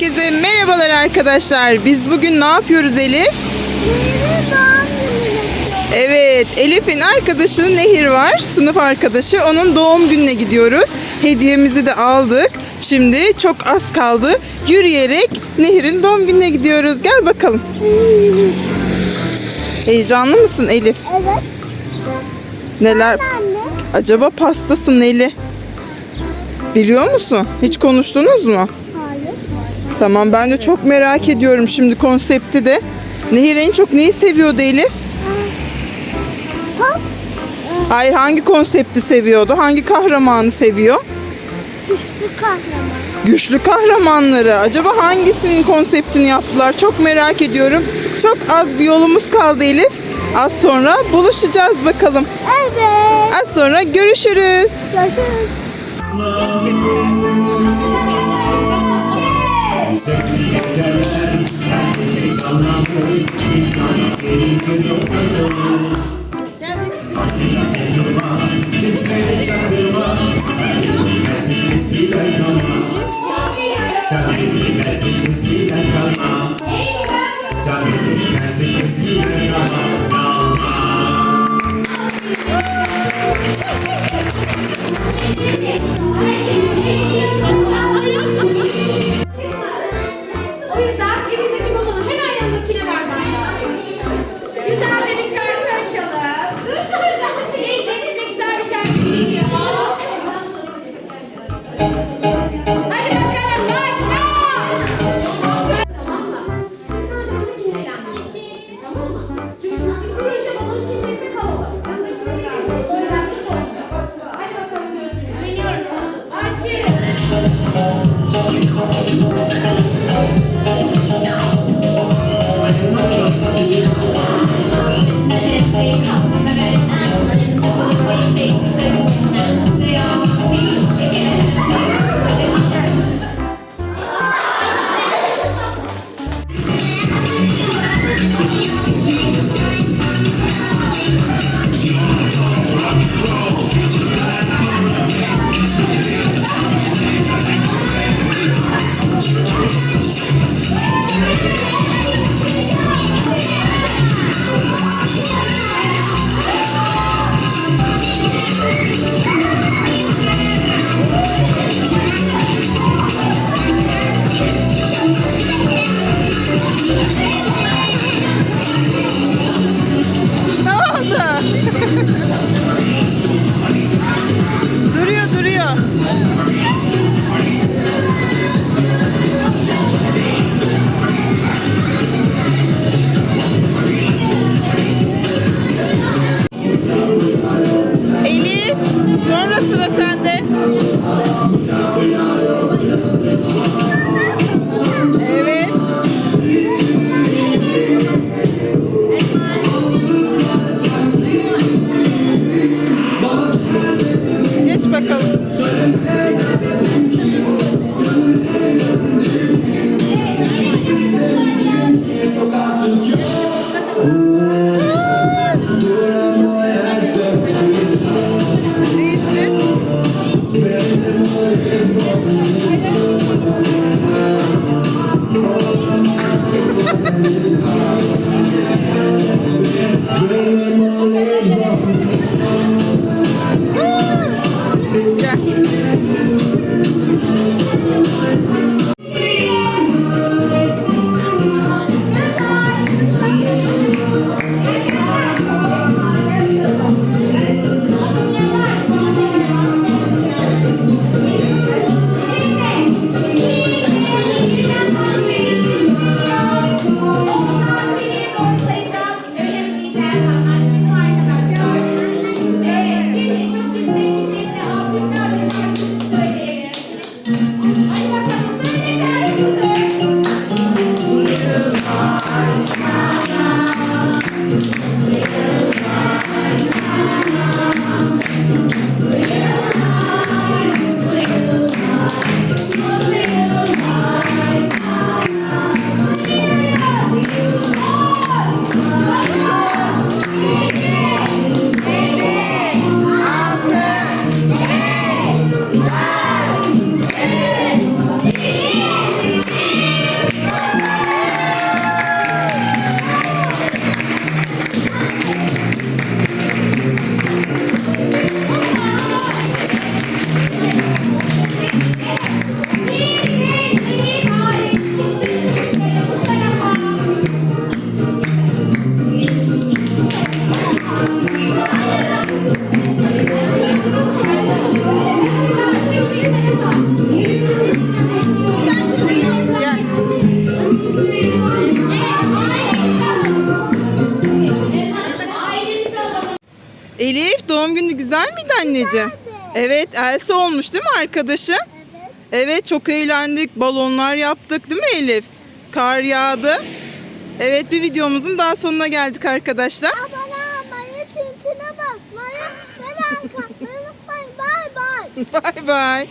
Herkese merhabalar arkadaşlar. Biz bugün ne yapıyoruz Elif? Evet, Elif'in arkadaşı Nehir var. Sınıf arkadaşı. Onun doğum gününe gidiyoruz. Hediyemizi de aldık. Şimdi çok az kaldı. Yürüyerek Nehir'in doğum gününe gidiyoruz. Gel bakalım. Heyecanlı mısın Elif? Evet. Neler? Acaba pastasın Neli? Biliyor musun? Hiç konuştunuz mu? Tamam ben de çok merak ediyorum şimdi konsepti de. Nehir en çok neyi seviyordu Elif? Pas. Hayır hangi konsepti seviyordu? Hangi kahramanı seviyor? Güçlü kahraman. Güçlü kahramanları. Acaba hangisinin konseptini yaptılar? Çok merak ediyorum. Çok az bir yolumuz kaldı Elif. Az sonra buluşacağız bakalım. Evet. Az sonra görüşürüz. Görüşürüz. Sen beni bilmezsin eskiden kalma Sen beni bilmezsin eskiden kalma O Gel. Anneciğim? Evet Elsa olmuş değil mi arkadaşın? Evet. Evet çok eğlendik. Balonlar yaptık değil mi Elif? Kar yağdı. Evet bir videomuzun daha sonuna geldik arkadaşlar. Abone olmayı, tintine basmayı ve like atmayı unutmayın. Bay bay. Bay bay.